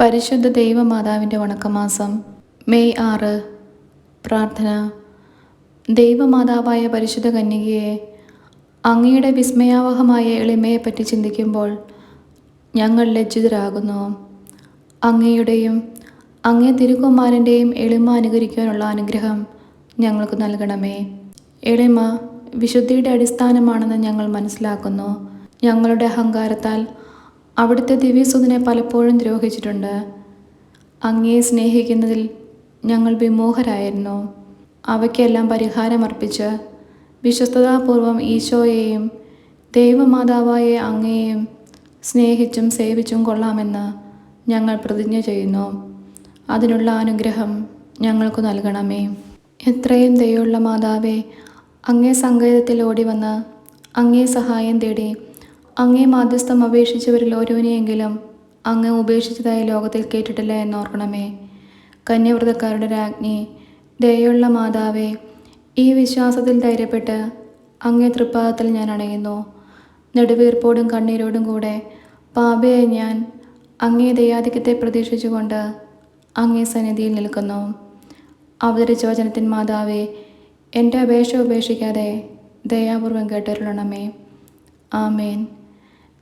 പരിശുദ്ധ ദൈവമാതാവിന്റെ വണക്കമാസം മെയ് ആറ്. പ്രാർത്ഥന. ദൈവമാതാവായ പരിശുദ്ധ കന്യകയെ അങ്ങയുടെ വിസ്മയാവഹമായ എളിമയെപ്പറ്റി ചിന്തിക്കുമ്പോൾ ഞങ്ങൾ ലജ്ജിതരാകുന്നു. അങ്ങയുടെയും അങ്ങേ തിരുക്കുമാരന്റെയും എളിമ അനുകരിക്കാനുള്ള അനുഗ്രഹം ഞങ്ങൾക്ക് നൽകണമേ. എളിമ വിശുദ്ധിയുടെ അടിസ്ഥാനമാണെന്ന് ഞങ്ങൾ മനസ്സിലാക്കുന്നു. ഞങ്ങളുടെ അഹങ്കാരത്താൽ അവിടുത്തെ ദിവ്യസുതനെ പലപ്പോഴും ദ്രോഹിച്ചിട്ടുണ്ട്. അങ്ങയെ സ്നേഹിക്കുന്നതിൽ ഞങ്ങൾ വിമോഹരായിരുന്നു. അവയ്ക്കെല്ലാം പരിഹാരമർപ്പിച്ച് വിശ്വസ്തതാപൂർവം ഈശോയെയും ദൈവമാതാവായ അങ്ങയെയും സ്നേഹിച്ചും സേവിച്ചും കൊള്ളാമെന്ന് ഞങ്ങൾ പ്രതിജ്ഞ ചെയ്യുന്നു. അതിനുള്ള അനുഗ്രഹം ഞങ്ങൾക്ക് നൽകണമേ. എത്രയും ദയുള്ള മാതാവേ അങ്ങേ സങ്കേതത്തിൽ ഓടി വന്ന് അങ്ങേ സഹായം തേടി അങ്ങേ മാധ്യസ്ഥം അപേക്ഷിച്ചവരിൽ ഓരോനെയെങ്കിലും അങ്ങ് ഉപേക്ഷിച്ചതായി ലോകത്തിൽ കേട്ടിട്ടില്ല എന്നോർക്കണമേ. കന്യവ്രതക്കാരുടെ രാജ്ഞി ദയുള്ള മാതാവേ ഈ വിശ്വാസത്തിൽ ധൈര്യപ്പെട്ട് അങ്ങേ തൃപ്പാദത്തിൽ ഞാൻ അണയുന്നു. നെടുവീർപ്പോടും കണ്ണീരോടും കൂടെ പാപയെ ഞാൻ അങ്ങേ ദയാധിക്യത്തെ പ്രതീക്ഷിച്ചുകൊണ്ട് അങ്ങേ സന്നിധിയിൽ നിൽക്കുന്നു. അവതരിച്ച വചനത്തിൻ മാതാവേ എന്റെ അപേക്ഷ ഉപേക്ഷിക്കാതെ ദയാപൂർവം കേട്ടരുളണമേ. ആമേൻ.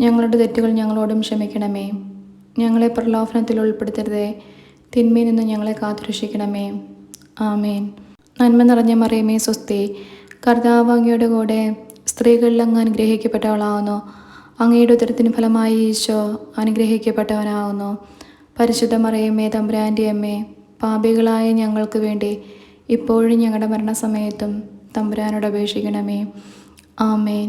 ഞങ്ങളുടെ തെറ്റുകൾ ഞങ്ങളോടും ക്ഷമിക്കണമേ. ഞങ്ങളെ പ്രലോഭനത്തിൽ ഉൾപ്പെടുത്തരുതേ. തിന്മയിൽ നിന്ന് ഞങ്ങളെ കാത്തുരക്ഷിക്കണമേ. ആമേൻ. നന്മ നിറഞ്ഞ മറിയമേ സ്വസ്തി. കർത്താവാങ്ങിയുടെ കൂടെ സ്ത്രീകളിൽ അങ്ങ് അനുഗ്രഹിക്കപ്പെട്ടവളാകുന്നു അങ്ങയുടെ ഉദരത്തിന് ഫലമായി ഈശോ അനുഗ്രഹിക്കപ്പെട്ടവനാകുന്നു പരിശുദ്ധ മറിയമ്മേ തമ്പുരാന്റെ അമ്മേ പാപികളായ ഞങ്ങൾക്ക് വേണ്ടി ഇപ്പോഴും ഞങ്ങളുടെ മരണസമയത്തും തമ്പുരാനോട് അപേക്ഷിക്കണമേ. ആമേൻ.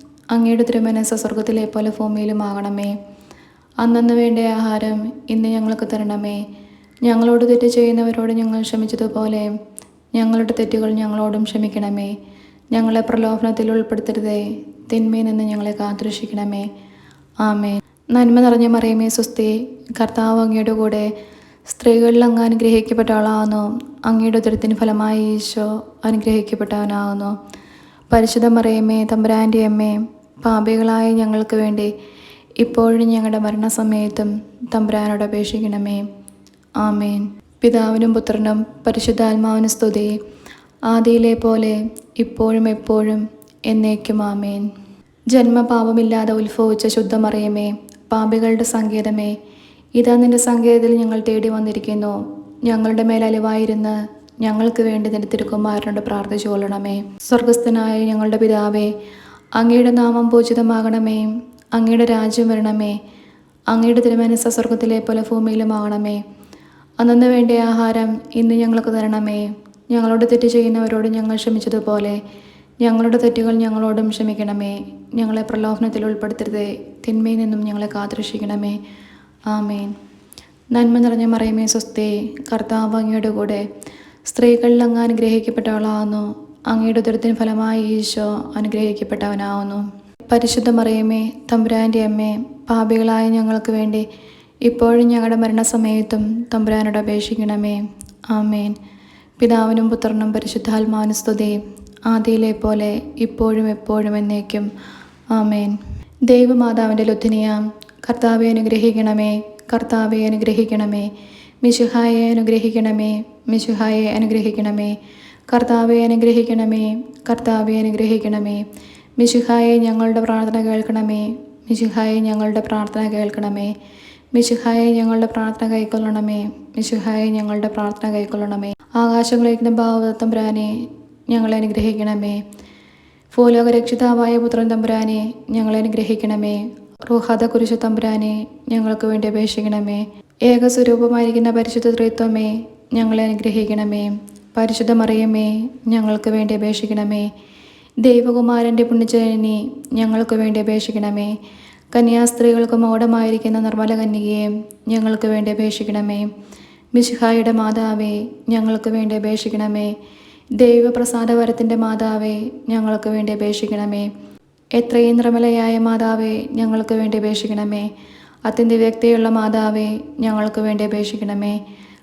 അങ്ങയുടെ തിരുമനസ് സ്വർഗത്തിലെ പോലെ ഭൂമിയിലുമാകണമേ അന്നന്ന് വേണ്ട ആഹാരം ഇന്ന് ഞങ്ങൾക്ക് തരണമേ. ഞങ്ങളോട് തെറ്റ് ചെയ്യുന്നവരോട് ഞങ്ങൾ ക്ഷമിച്ചതുപോലെ ഞങ്ങളുടെ തെറ്റുകൾ ഞങ്ങളോടും ക്ഷമിക്കണമേ. ഞങ്ങളെ പ്രലോഭനത്തിൽ ഉൾപ്പെടുത്തരുതേ. തിന്മയിൽ നിന്ന് ഞങ്ങളെ കാത്തുരക്ഷിക്കണമേ. ആമേ നന്മ നിറഞ്ഞ മറിയമേ സുസ്തി കർത്താവ് അങ്ങയുടെ കൂടെ സ്ത്രീകളിൽ അങ്ങ് അനുഗ്രഹിക്കപ്പെട്ട ആളാകുന്നു. അങ്ങയുടെ ഉദരത്തിന് ഫലമായി ഈശോ അനുഗ്രഹിക്കപ്പെട്ടവനാകുന്നു. പരിശുദ്ധ മറിയമ്മേ തമ്പുരാന്റെ അമ്മേ പാപികളായ ഞങ്ങൾക്ക് വേണ്ടി ഇപ്പോഴും ഞങ്ങളുടെ മരണസമയത്തും തമ്പുരാനോട് അപേക്ഷിക്കണമേ. ആമേൻ. പിതാവിനും പുത്രനും പരിശുദ്ധാത്മാവിനും സ്തുതി. ആദിയിലെ പോലെ ഇപ്പോഴും എപ്പോഴും എന്നേക്കും ആമേൻ. ജന്മപാപമില്ലാതെ ഉത്ഭവിച്ച ശുദ്ധമറിയമേ പാപികളുടെ സങ്കേതമേ ഇതാ നിന്റെ സങ്കേതത്തിൽ ഞങ്ങൾ തേടി വന്നിരിക്കുന്നു. ഞങ്ങളുടെ മേൽ അലിവായിരുന്ന് ഞങ്ങൾക്ക് വേണ്ടി നിന്റെ തിരുക്കുമാരനോട് പ്രാർത്ഥിച്ചു കൊള്ളണമേ. സ്വർഗസ്ഥനായ ഞങ്ങളുടെ പിതാവേ അങ്ങയുടെ നാമം പൂജിതമാകണമേ. അങ്ങയുടെ രാജ്യം വരണമേ. അങ്ങയുടെ തിരുമനസ സ്വർഗത്തിലെ പോലെ ഭൂമിയിലുമാകണമേ അന്നു വേണ്ട ആഹാരം ഇന്ന് ഞങ്ങൾക്ക് തരണമേ. ഞങ്ങളോട് തെറ്റ് ചെയ്യുന്നവരോട് ഞങ്ങൾ ക്ഷമിച്ചതുപോലെ ഞങ്ങളുടെ തെറ്റുകൾ ഞങ്ങളോടും ക്ഷമിക്കണമേ. ഞങ്ങളെ പ്രലോഭനത്തിൽ ഉൾപ്പെടുത്തരുതേ. തിന്മയിൽ നിന്നും ഞങ്ങളെ കാത്തുരക്ഷിക്കണമേ. ആമേൻ. നന്മ നിറഞ്ഞ മറിയമേ സ്വസ്തേ. കർത്താവ് അങ്ങയുടെ കൂടെ. സ്ത്രീകളിൽ അങ്ങ് അനുഗ്രഹിക്കപ്പെട്ടവളാകുന്നു അങ്ങയുടെ ഉദരത്തിന് ഫലമായി ഈശോ അനുഗ്രഹിക്കപ്പെട്ടവനാവുന്നു. പരിശുദ്ധ മറിയമ്മേ തമ്പുരാന്റെ അമ്മേ പാപികളായ ഞങ്ങൾക്ക് വേണ്ടി ഇപ്പോഴും ഞങ്ങളുടെ മരണസമയത്തും തമ്പുരാനോട് അപേക്ഷിക്കണമേ. ആമേൻ. പിതാവിനും പുത്രനും പരിശുദ്ധാത്മാവിനും സ്തുതി. ആദിയിലെ പോലെ ഇപ്പോഴും എപ്പോഴും എന്നേക്കും. ആമേൻ. ദൈവമാതാവിന്റെ ലുത്തിനിയാം കർത്താവെ അനുഗ്രഹിക്കണമേ കർത്താവെ അനുഗ്രഹിക്കണമേ മിശുഹായെ അനുഗ്രഹിക്കണമേ മിശുഹായെ അനുഗ്രഹിക്കണമേ. കർത്താവെ അനുഗ്രഹിക്കണമേ. കർത്താവെ അനുഗ്രഹിക്കണമേ. മിശുഹായെ ഞങ്ങളുടെ പ്രാർത്ഥന കേൾക്കണമേ. മിശുഹായെ ഞങ്ങളുടെ പ്രാർത്ഥന കേൾക്കണമേ. മിശുഹായെ ഞങ്ങളുടെ പ്രാർത്ഥന കൈക്കൊള്ളണമേ. മിശുഹായെ ഞങ്ങളുടെ പ്രാർത്ഥന കൈക്കൊള്ളണമേ. ആകാശങ്ങളിരിക്കുന്ന ഭാവതത്വം പ്രാനെ ഞങ്ങളെ അനുഗ്രഹിക്കണമേ. ഭൂലോകരക്ഷിതാവായ പുത്രൻ തമ്പുരാനെ ഞങ്ങളെ അനുഗ്രഹിക്കണമേ. റുഹദ കുരിശു തമ്പുരാനെ ഞങ്ങൾക്ക് വേണ്ടി അപേക്ഷിക്കണമേ. ഏകസ്വരൂപമായിരിക്കുന്ന പരിശുദ്ധ ത്രിത്വമേ ഞങ്ങളെ അനുഗ്രഹിക്കണമേ. പരിശുദ്ധ മറിയമേ ഞങ്ങൾക്ക് വേണ്ടി അപേക്ഷിക്കണമേ. ദൈവകുമാരന്റെ പുണ്യജനനി ഞങ്ങൾക്ക് വേണ്ടി അപേക്ഷിക്കണമേ. കന്യാസ്ത്രീകൾക്ക് മോഡമായിരിക്കുന്ന നിർമ്മല കന്യകയെ ഞങ്ങൾക്ക് വേണ്ടി അപേക്ഷിക്കണമേ. മിശിഹായുടെ മാതാവേ ഞങ്ങൾക്ക് വേണ്ടി അപേക്ഷിക്കണമേ. ദൈവപ്രസാദവരത്തിന്റെ മാതാവേ ഞങ്ങൾക്ക് വേണ്ടി അപേക്ഷിക്കണമേ. എത്രയും നിർമ്മലയായ മാതാവേ ഞങ്ങൾക്ക് വേണ്ടി അപേക്ഷിക്കണമേ. അത്യന്ത വ്യക്തിയുള്ള മാതാവേ ഞങ്ങൾക്ക് വേണ്ടി അപേക്ഷിക്കണമേ.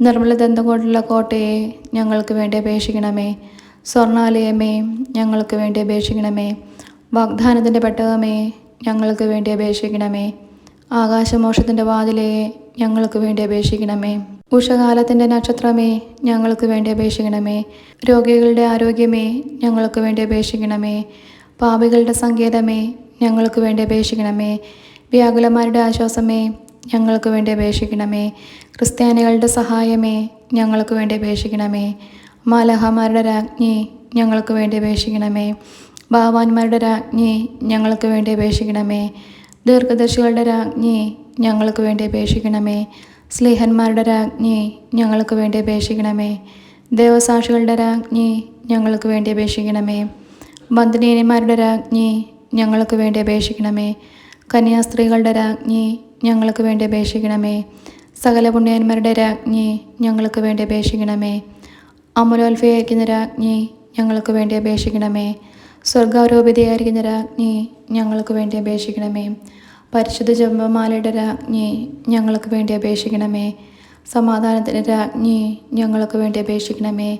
നിർമ്മല ദന്തം കൊണ്ടുള്ള കോട്ടയെ ഞങ്ങൾക്ക് വേണ്ടി അപേക്ഷിക്കണമേ. സ്വർണാലയമേ ഞങ്ങൾക്ക് വേണ്ടി അപേക്ഷിക്കണമേ. വാഗ്ദാനത്തിന്റെ പെട്ടകമേ ഞങ്ങൾക്ക് വേണ്ടി അപേക്ഷിക്കണമേ. ആകാശമോഷത്തിന്റെ വാതിലേ ഞങ്ങൾക്ക് വേണ്ടി അപേക്ഷിക്കണമേ. ഉഷകാലത്തിന്റെ നക്ഷത്രമേ ഞങ്ങൾക്ക് വേണ്ടി അപേക്ഷിക്കണമേ. രോഗികളുടെ ആരോഗ്യമേ ഞങ്ങൾക്ക് വേണ്ടി അപേക്ഷിക്കണമേ. പാപികളുടെ സങ്കേതമേ ഞങ്ങൾക്ക് വേണ്ടി അപേക്ഷിക്കണമേ. വ്യാകുലന്മാരുടെ ആശ്വാസമേ ഞങ്ങൾക്ക് വേണ്ടി അപേക്ഷിക്കണമേ. ക്രിസ്ത്യാനികളുടെ സഹായമേ ഞങ്ങൾക്ക് വേണ്ടി അപേക്ഷിക്കണമേ. മാലഹമാരുടെ രാജ്ഞി ഞങ്ങൾക്ക് വേണ്ടി അപേക്ഷിക്കണമേ. ഭാവാന്മാരുടെ രാജ്ഞി ഞങ്ങൾക്ക് വേണ്ടി അപേക്ഷിക്കണമേ. ദീർഘദർശികളുടെ രാജ്ഞി ഞങ്ങൾക്ക് വേണ്ടി അപേക്ഷിക്കണമേ. സ്ലേഹന്മാരുടെ രാജ്ഞി ഞങ്ങൾക്ക് വേണ്ടി അപേക്ഷിക്കണമേ. ദേവസാക്ഷികളുടെ രാജ്ഞി ഞങ്ങൾക്ക് വേണ്ടി അപേക്ഷിക്കണമേ. ബന്ധനീയന്മാരുടെ രാജ്ഞി ഞങ്ങൾക്ക് വേണ്ടി അപേക്ഷിക്കണമേ. കന്യാസ്ത്രീകളുടെ രാജ്ഞി ഞങ്ങൾക്ക് വേണ്ടി അപേക്ഷിക്കണമേ. സകല പുണ്യന്മാരുടെ രാജ്ഞി ഞങ്ങൾക്ക് വേണ്ടി അപേക്ഷിക്കണമേ. അമലോൽഫയായിരിക്കുന്ന രാജ്ഞി ഞങ്ങൾക്ക് വേണ്ടി അപേക്ഷിക്കണമേ. സ്വർഗാരോപിതയായിരിക്കുന്ന രാജ്ഞി ഞങ്ങൾക്ക് വേണ്ടി അപേക്ഷിക്കണമേ. പരിശുദ്ധ ജമ്പമാലയുടെ രാജ്ഞി ഞങ്ങൾക്ക് വേണ്ടി അപേക്ഷിക്കണമേ. സമാധാനത്തിന്റെ രാജ്ഞി ഞങ്ങൾക്ക് വേണ്ടി അപേക്ഷിക്കണമേ.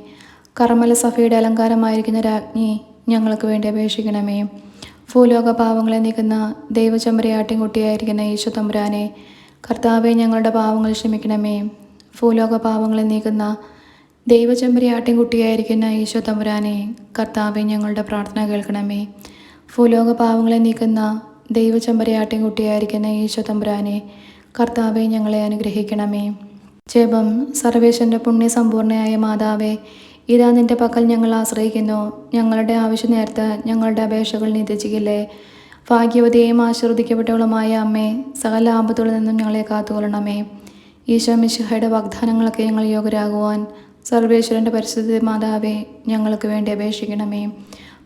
കർമ്മല സഭയുടെ അലങ്കാരമായിരിക്കുന്ന രാജ്ഞി ഞങ്ങൾക്ക് വേണ്ടി അപേക്ഷിക്കണമേ. ഭൂലോക പാവങ്ങളെ നീക്കുന്ന ദൈവചമ്പരയാട്ടിൻകുട്ടിയായിരിക്കുന്ന യേശു തമ്പുരാനെ കർത്താവെ ഞങ്ങളുടെ പാവങ്ങൾ ക്ഷമിക്കണമേ. ഭൂലോക പാവങ്ങളെ നീക്കുന്ന ദൈവചമ്പരയാട്ടിൻകുട്ടിയായിരിക്കുന്ന യേശു തമ്പുരാനെ കർത്താവെ ഞങ്ങളുടെ പ്രാർത്ഥന കേൾക്കണമേ. ഭൂലോക പാവങ്ങളെ നീക്കുന്ന ദൈവചമ്പരയാട്ടിൻകുട്ടിയായിരിക്കുന്ന യേശു തമ്പുരാനെ കർത്താവെ ഞങ്ങളെ അനുഗ്രഹിക്കണമേ. ജപം സർവേശന്റെ പുണ്യസമ്പൂർണയായ മാതാവേ ഇതാ നിന്റെ പക്കൽ ഞങ്ങൾ ആശ്രയിക്കുന്നു. ഞങ്ങളുടെ ആവശ്യം നേരത്ത് ഞങ്ങളുടെ അപേക്ഷകൾ നിധിച്ചില്ലേ ഭാഗ്യവതിയെയും ആശീർവദിക്കപ്പെട്ടവളുമായ അമ്മേ സകല ആപത്തുകളിൽ നിന്നും ഞങ്ങളെ കാത്തുകൊള്ളണമേ. ഈശോ മിശുഹയുടെ വാഗ്ദാനങ്ങളൊക്കെ ഞങ്ങൾ യോഗരാകുവാൻ സർവേശ്വരന്റെ പരിശുദ്ധ മാതാവേ ഞങ്ങൾക്ക് വേണ്ടി അപേക്ഷിക്കണമേ.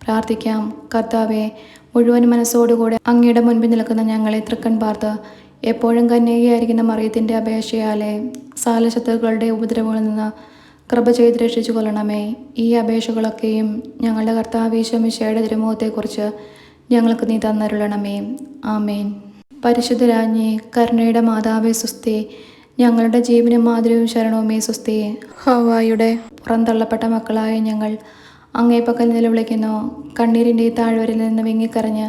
പ്രാർത്ഥിക്കാം. കർത്താവെ മുഴുവൻ മനസ്സോടുകൂടെ അങ്ങയുടെ മുൻപിൽ നിൽക്കുന്ന ഞങ്ങളെ തൃക്കൺ പാർത്ത് എപ്പോഴും കന്യകയായിരിക്കുന്ന മറിയത്തിന്റെ അപേക്ഷയാലെ സാലശത്രുക്കളുടെ ഉപദ്രവങ്ങളിൽ നിന്ന് കൃപ ചെയ്ത് രക്ഷിച്ചു കൊള്ളണമേ. ഈ അപേക്ഷകളൊക്കെയും ഞങ്ങളുടെ കർത്താവീശമിശയുടെ തിരുമുഖത്തെക്കുറിച്ച് ഞങ്ങൾക്ക് നീ തന്നരുളണമേ. ആമേൻ. പരിശുദ്ധരാജ്ഞി കരുണയുടെ മാതാവേ സുസ്തി ഞങ്ങളുടെ ജീവനും മാതൃവും ശരണവുമേ സുസ്തി ഹവായുടെ പുറന്തള്ളപ്പെട്ട മക്കളായ ഞങ്ങൾ അങ്ങേപ്പക്കൽ നിലവിളിക്കുന്നു കണ്ണീരിന്റെ താഴ്വരയിൽ നിന്ന് വിങ്ങിക്കറിഞ്ഞ്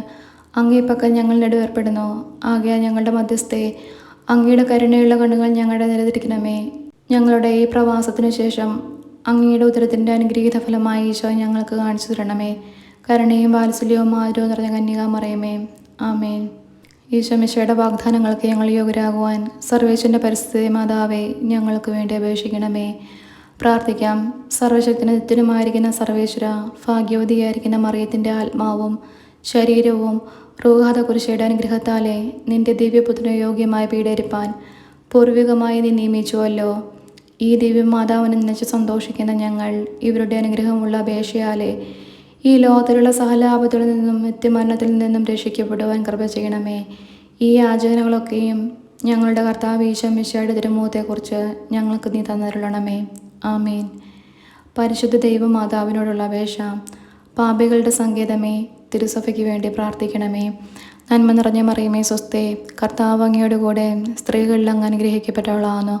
അങ്ങേപ്പക്കൽ ഞങ്ങൾ നെടുവേർപ്പെടുന്നു. ആകെ ഞങ്ങളുടെ മധ്യസ്ഥയെ അങ്ങയുടെ കരുണയുള്ള കണ്ണുകൾ ഞങ്ങളുടെ നിലതിരിക്കണമേ ഞങ്ങളുടെ ഈ പ്രവാസത്തിനു ശേഷം അങ്ങയുടെ ഉദരത്തിന്റെ അനുഗ്രഹീത ഫലമായി ഈശോ ഞങ്ങൾക്ക് കാണിച്ചു തരണമേ. കരുണയും വാത്സല്യവും ആദരവും നിറഞ്ഞ കന്യകാമറയമേ ആമേൻ. ഈശോ മിശയുടെ വാഗ്ദാനങ്ങൾക്ക് ഞങ്ങൾ യോഗ്യരാകുവാൻ സർവേശ്വരന്റെ പരിസ്ഥിതി മാതാവേ ഞങ്ങൾക്ക് വേണ്ടി അപേക്ഷിക്കണമേ. പ്രാർത്ഥിക്കാം. സർവശക്തിന് നിത്യനുമായിരിക്കുന്ന സർവേശ്വര ഭാഗ്യവതിയായിരിക്കുന്ന മറിയത്തിന്റെ ആത്മാവും ശരീരവും റൂഹാത കുരിശയുടെ അനുഗ്രഹത്താലെ നിന്റെ ദിവ്യപുത്രന് യോഗ്യമായി പീഡരിപ്പാൻ പൂർവികമായി നീ നിയമിച്ചുവല്ലോ. ഈ ദിവ്യമാതാവിനെ നിനച്ച് സന്തോഷിക്കുന്ന ഞങ്ങൾ ഇവരുടെ അനുഗ്രഹമുള്ള അപേക്ഷയാലെ ഈ ലോകത്തിലുള്ള സഹലാപത്തിൽ നിന്നും നിത്യമരണത്തിൽ നിന്നും രക്ഷിക്കപ്പെടുവാൻ കൃപ ചെയ്യണമേ. ഈ ആചരണകളൊക്കെയും ഞങ്ങളുടെ കർത്താവ് ഈശോമിശയുടെ തിരുമുഖത്തെക്കുറിച്ച് ഞങ്ങൾക്ക് നീ തന്നിരുളണമേ. ആമീൻ. പരിശുദ്ധ ദൈവമാതാവിനോടുള്ള അപേക്ഷ പാപികളുടെ സങ്കേതമേ തിരുസഭയ്ക്ക് വേണ്ടി പ്രാർത്ഥിക്കണമേ. നന്മ നിറഞ്ഞ മറിയമേ സ്വസ്തേ കർത്താവ് അങ്ങയുടെ കൂടെ സ്ത്രീകളിൽ അങ്ങ് അനുഗ്രഹിക്കപ്പെട്ടവളാകുന്നു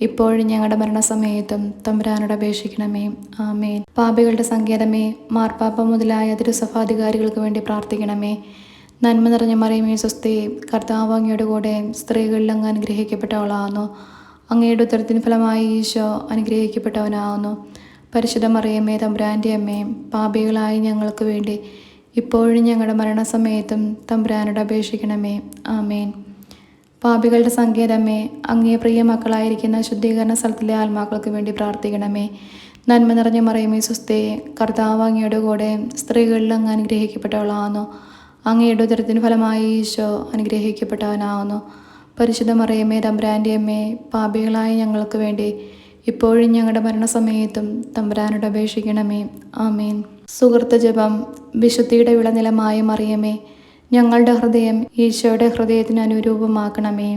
ഇപ്പോഴും ഞങ്ങളുടെ മരണസമയത്തും തമ്പുരാനോട് അപേക്ഷിക്കണമേ. ആമേൻ. പാപികളുടെ സങ്കേതമേ മാർപ്പാപ്പ മുതലായ തിരുസഭാധികാരികൾക്ക് വേണ്ടി പ്രാർത്ഥിക്കണമേ. നന്മ നിറഞ്ഞ മറിയമേ സ്വസ്തി കർത്താവങ്ങയുടെ കൂടെ സ്ത്രീകളിൽ അങ്ങ് അനുഗ്രഹിക്കപ്പെട്ടവളാകുന്നു അങ്ങയുടെ ഉത്തരത്തിന് ഫലമായി ഈശോ അനുഗ്രഹിക്കപ്പെട്ടവനാകുന്നു പരിശുദ്ധ മറിയമ്മേ തമ്പുരാന്റെ അമ്മയും പാപികളായി ഞങ്ങൾക്ക് വേണ്ടി ഇപ്പോഴും ഞങ്ങളുടെ മരണസമയത്തും തമ്പുരാനോട് അപേക്ഷിക്കണമേ. ആമേൻ. പാപികളുടെ സങ്കേതമേ അങ്ങേ പ്രിയ മക്കളായിരിക്കുന്ന ശുദ്ധീകരണ സ്ഥലത്തിലെ ആത്മാക്കൾക്ക് വേണ്ടി പ്രാർത്ഥിക്കണമേ. നന്മ നിറഞ്ഞ മറിയമേ സുസ്ഥേ കർത്താവ് അങ്ങയുടെ കൂടെ സ്ത്രീകളിൽ അങ്ങ് അനുഗ്രഹിക്കപ്പെട്ടവളാകുന്നു അങ്ങയുടെ ഉദരത്തിന് ഫലമായി ഈശോ അനുഗ്രഹിക്കപ്പെട്ടവനാകുന്നു പരിശുദ്ധ മറിയമ്മേ തമ്പുരാന്റെ അമ്മേ പാപികളായ ഞങ്ങൾക്ക് വേണ്ടി ഇപ്പോഴും ഞങ്ങളുടെ മരണസമയത്തും തമ്പുരാനോട് അപേക്ഷിക്കണമേ. ആമേൻ. സുഹൃത്ത് ജപം വിശുദ്ധിയുടെ വിളനിലമായ മറിയമേ ഞങ്ങളുടെ ഹൃദയം ഈശോയുടെ ഹൃദയത്തിന് അനുരൂപമാക്കണമേ.